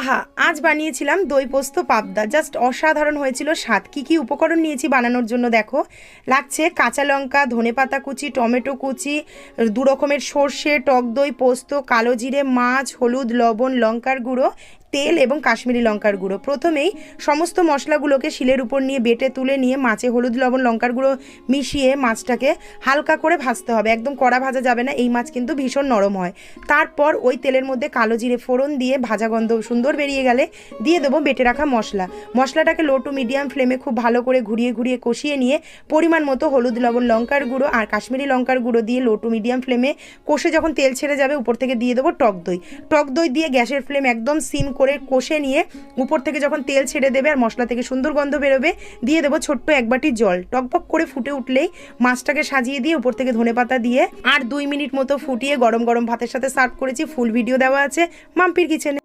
আহা, আজ বানিয়েছিলাম দই পোস্ত পাবদা। জাস্ট অসাধারণ হয়েছিল স্বাদ। কী কী উপকরণ নিয়েছি বানানোর জন্য দেখো? লাগছে কাঁচা লঙ্কা, ধনে পাতা কুচি, টমেটো কুচি, দু রকমের সর্ষে, টক দই, পোস্ত, কালো জিরে, মাছ, হলুদ, লবণ, লঙ্কার গুঁড়ো তেল এবং কাশ্মীরি লঙ্কার গুঁড়ো। প্রথমেই সমস্ত মশলাগুলোকে শিলের উপর নিয়ে বেটে তুলে নিয়ে মাছে হলুদ, লবণ, লঙ্কার গুঁড়ো মিশিয়ে মাছটাকে হালকা করে ভাজতে হবে। একদম কড়া ভাজা যাবে না, এই মাছ কিন্তু ভীষণ নরম হয়। তারপর ওই তেলের মধ্যে কালো জিরে ফোড়ন দিয়ে ভাজা গন্ধ সুন্দর বেরিয়ে গেলে দিয়ে দেবো বেটে রাখা মশলা। মশলাটাকে লো টু মিডিয়াম ফ্লেমে খুব ভালো করে ঘুরিয়ে ঘুরিয়ে কষিয়ে নিয়ে পরিমাণ মতো হলুদ, লবণ, লঙ্কার গুঁড়ো আর কাশ্মীরি লঙ্কার গুঁড়ো দিয়ে লো টু মিডিয়াম ফ্লেমে কষে যখন তেল ছেড়ে যাবে, উপর থেকে দিয়ে দেবো টক দই। টক দই দিয়ে গ্যাসের ফ্লেম একদম সিম করে কষে নিয়ে উপর থেকে যখন তেল ছেড়ে দেবে আর মশলা থেকে সুন্দর গন্ধ বেরোবে, দিয়ে দেবো ছোট্ট এক বাটি জল। টকবক করে ফুটে উঠলেই মাছটাকে সাজিয়ে দিয়ে উপর থেকে ধনে পাতা দিয়ে আর দুই মিনিট মতো ফুটিয়ে গরম গরম ভাতের সাথে সার্ভ করেছি। ফুল ভিডিও দেওয়া আছে, মাম্পির কিচেনে।